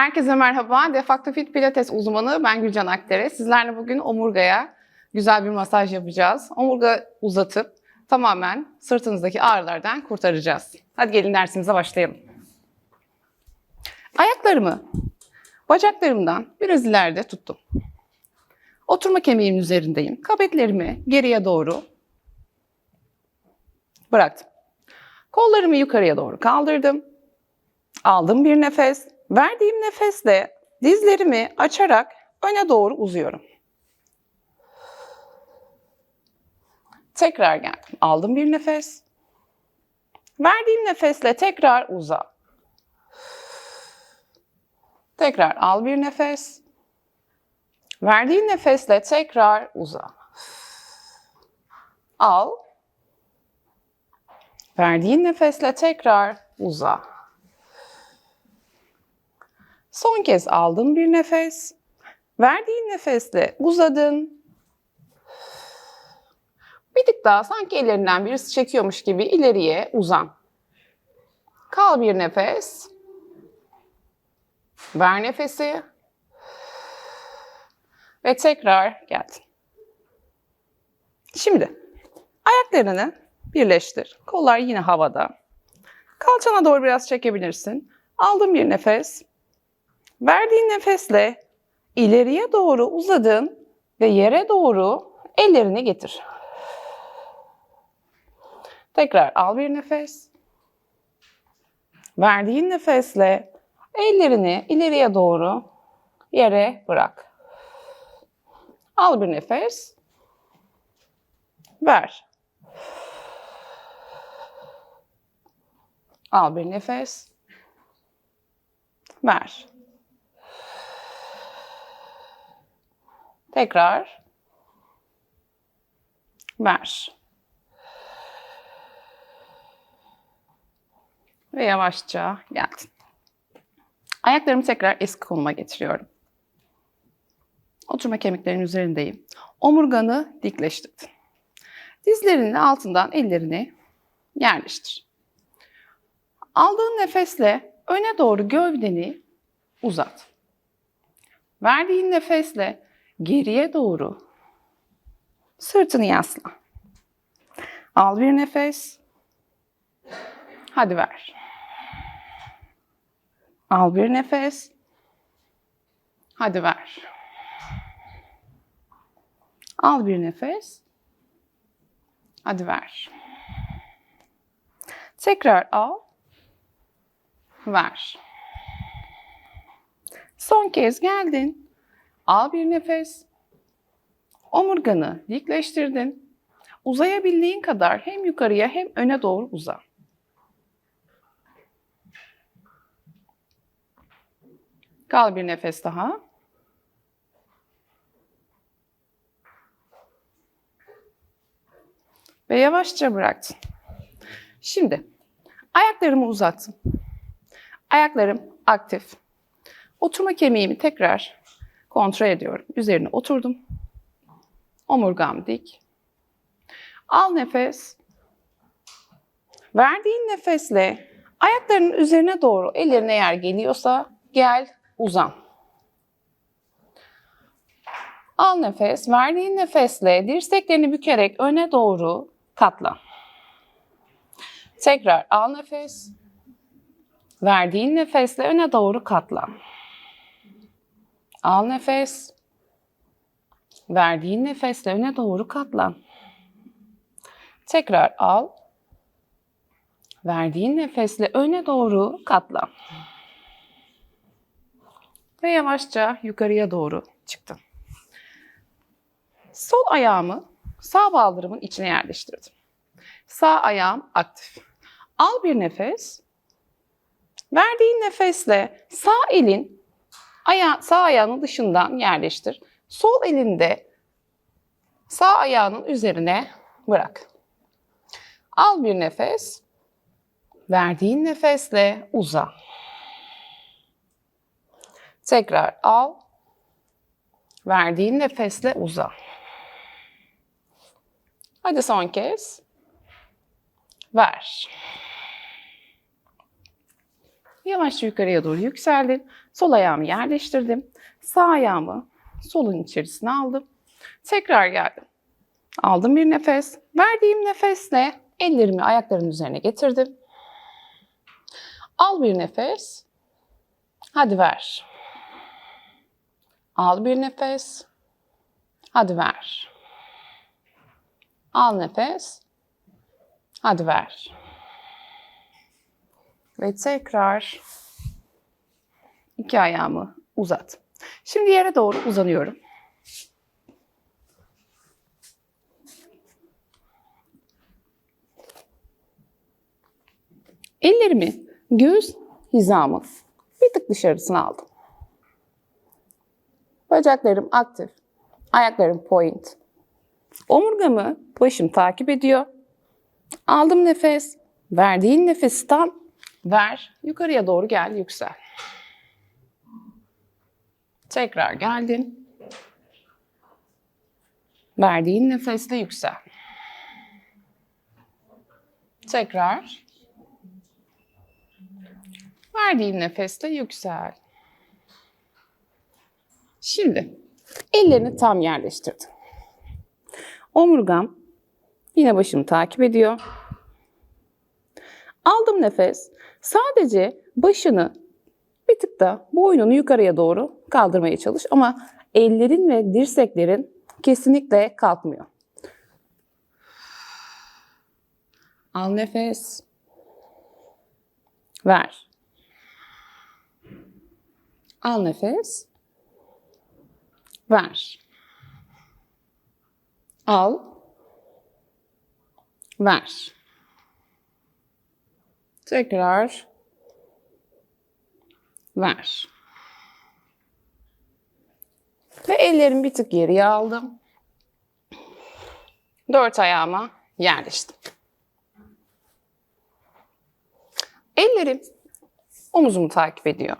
Herkese merhaba. Defakto Fit Pilates uzmanı ben Gülcan Akdere. Sizlerle bugün omurgaya güzel bir masaj yapacağız. Omurga uzatıp tamamen sırtınızdaki ağrılardan kurtaracağız. Hadi gelin dersimize başlayalım. Ayaklarımı bacaklarımdan biraz ileride tuttum. Oturma kemiğimin üzerindeyim. Kabetlerimi geriye doğru bıraktım. Kollarımı yukarıya doğru kaldırdım. Aldım bir nefes. Verdiğim nefesle dizlerimi açarak öne doğru uzuyorum. Tekrar geldim. Aldım bir nefes. Verdiğim nefesle tekrar uza. Tekrar al bir nefes. Verdiğin nefesle tekrar uza. Al. Verdiğin nefesle tekrar uza. Son kez aldın bir nefes. Verdiğin nefesle uzadın. Bir tık daha sanki ellerinden birisi çekiyormuş gibi ileriye uzan. Kal bir nefes. Ver nefesi. Ve tekrar geldin. Şimdi ayaklarını birleştir. Kollar yine havada. Kalçana doğru biraz çekebilirsin. Aldın bir nefes. Verdiğin nefesle ileriye doğru uzadın ve yere doğru ellerini getir. Tekrar al bir nefes. Verdiğin nefesle ellerini ileriye doğru yere bırak. Al bir nefes. Ver. Al bir nefes. Ver. Tekrar. Ver. Ve yavaşça geldin. Ayaklarımı tekrar eski konuma getiriyorum. Oturma kemiklerinin üzerindeyim. Omurganı dikleştirdin. Dizlerinin altından ellerini yerleştir. Aldığın nefesle öne doğru gövdeni uzat. Verdiğin nefesle geriye doğru sırtını yasla. Al bir nefes. Hadi ver. Al bir nefes. Hadi ver. Al bir nefes. Hadi ver. Tekrar al. Ver. Son kez geldin. Al bir nefes. Omurganı dikleştirdin. Uzayabildiğin kadar hem yukarıya hem öne doğru uza. Kal bir nefes daha. Ve yavaşça bıraktın. Şimdi ayaklarımı uzattım. Ayaklarım aktif. Oturma kemiğimi tekrar kontrol ediyorum. Üzerine oturdum. Omurgam dik. Al nefes. Verdiğin nefesle ayaklarının üzerine doğru ellerine yer geliyorsa gel uzan. Al nefes. Verdiğin nefesle dirseklerini bükerek öne doğru katla. Tekrar al nefes. Verdiğin nefesle öne doğru katla. Al nefes. Verdiğin nefesle öne doğru katlan. Tekrar al. Verdiğin nefesle öne doğru katlan. Ve yavaşça yukarıya doğru çıktım. Sol ayağımı sağ baldırımın içine yerleştirdim. Sağ ayağım aktif. Al bir nefes. Verdiğin nefesle sağ elin aya sağ ayağının dışından yerleştir. Sol elinde sağ ayağının üzerine bırak. Al bir nefes. Verdiğin nefesle uza. Tekrar al. Verdiğin nefesle uza. Hadi son kez. Ver. Yavaşça yukarıya doğru yükseldin. Sol ayağımı yerleştirdim. Sağ ayağımı solun içerisine aldım. Tekrar geldim. Aldım bir nefes. Verdiğim nefesle ellerimi ayaklarımın üzerine getirdim. Al bir nefes. Hadi ver. Al bir nefes. Hadi ver. Al nefes. Hadi ver. Ve tekrar iki ayağımı uzat. Şimdi yere doğru uzanıyorum. Ellerimi göğüs hizamı bir tık dışarısına aldım. Bacaklarım aktif, ayaklarım point. Omurgamı başım takip ediyor. Aldım nefes, verdiğin nefesi tam ver, yukarıya doğru gel, yüksel. Tekrar geldin. Verdiğin nefesle yüksel. Tekrar. Verdiğin nefesle yüksel. Şimdi ellerini tam yerleştirdim. Omurgam yine başımı takip ediyor. Aldım nefes. Sadece başını bir tık da boynunu yukarıya doğru kaldırmaya çalış ama ellerin ve dirseklerin kesinlikle kalkmıyor. Al nefes. Ver. Al nefes. Ver. Al. Ver. Tekrar. Ver. Ve ellerimi bir tık geriye aldım. Dört ayağıma yerleştim. Ellerim omuzumu takip ediyor.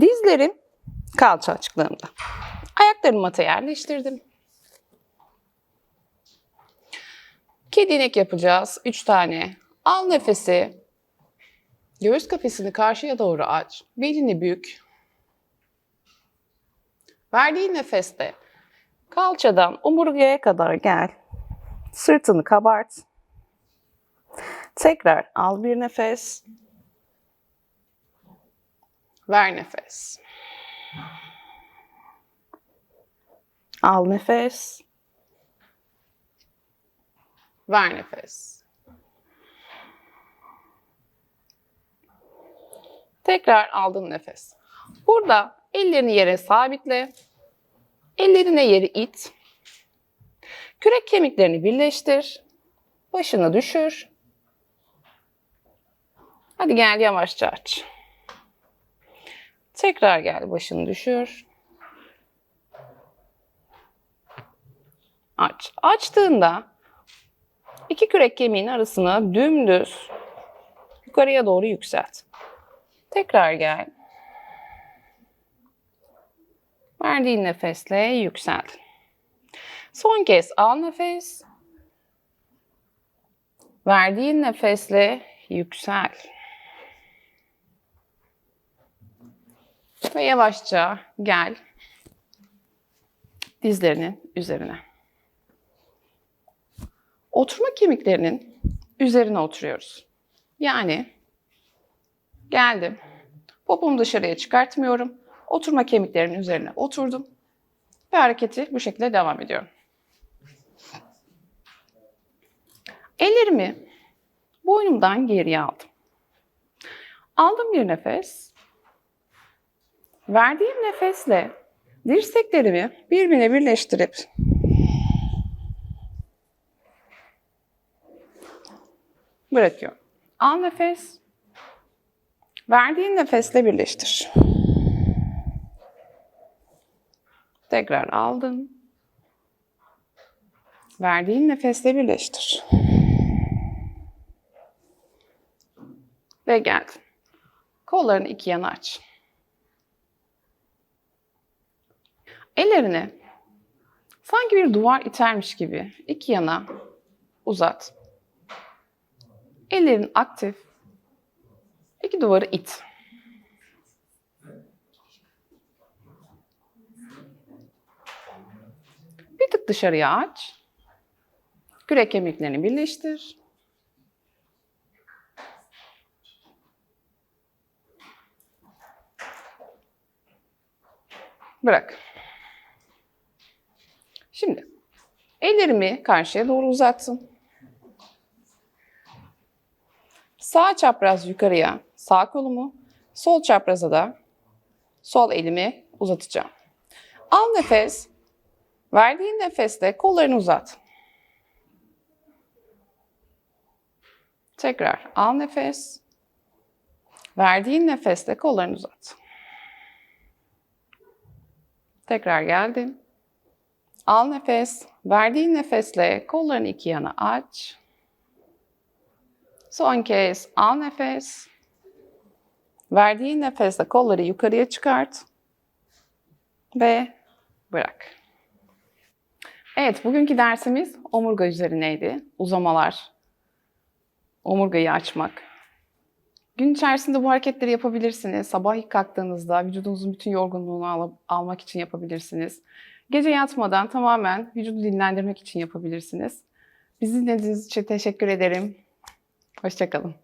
Dizlerim kalça açıklığımda. Ayaklarımı mata yerleştirdim. Kedi inek yapacağız. Üç tane. Al nefesi. Göğüs kafesini karşıya doğru aç. Belini bük. Verdiğin nefeste kalçadan omurgaya kadar gel. Sırtını kabart. Tekrar al bir nefes. Ver nefes. Al nefes. Ver nefes. Tekrar aldın nefes. Burada ellerini yere sabitle. Ellerine yeri it. Kürek kemiklerini birleştir. Başını düşür. Hadi gel yavaşça aç. Tekrar gel başını düşür. Aç. Açtığında iki kürek kemiğin arasını dümdüz yukarıya doğru yükselt. Tekrar gel. Verdiğin nefesle yüksel. Son kez al nefes. Verdiğin nefesle yüksel. Ve yavaşça gel dizlerinin üzerine. Oturma kemiklerinin üzerine oturuyoruz. Yani geldim. Popomu dışarıya çıkartmıyorum. Oturma kemiklerimin üzerine oturdum. Ve hareketi bu şekilde devam ediyorum. Ellerimi boynumdan geriye aldım. Aldım bir nefes. Verdiğim nefesle dirseklerimi birbirine birleştirip bırakıyorum. Al nefes. Verdiğin nefesle birleştir. Tekrar aldın. Verdiğin nefesle birleştir. Ve geldin. Kollarını iki yana aç. Ellerini sanki bir duvar itermiş gibi iki yana uzat. Ellerin aktif. Peki duvarı it. Bir tık dışarıya aç. Kürek kemiklerini birleştir. Bırak. Şimdi ellerimi karşıya doğru uzattım. Sağ çapraz yukarıya sağ kolumu, sol çapraza da sol elimi uzatacağım. Al nefes. Verdiğin nefeste kollarını uzat. Tekrar al nefes. Verdiğin nefeste kollarını uzat. Tekrar geldin. Al nefes. Verdiğin nefesle kollarını iki yana aç. Son kez al nefes. Verdiğin nefesle kolları yukarıya çıkart. Ve bırak. Evet, bugünkü dersimiz omurga üzerineydi. Uzamalar, omurgayı açmak. Gün içerisinde bu hareketleri yapabilirsiniz. Sabah ilk kalktığınızda vücudunuzun bütün yorgunluğunu al- almak için yapabilirsiniz. Gece yatmadan tamamen vücudu dinlendirmek için yapabilirsiniz. Bizi dinlediğiniz için teşekkür ederim. Hoşçakalın.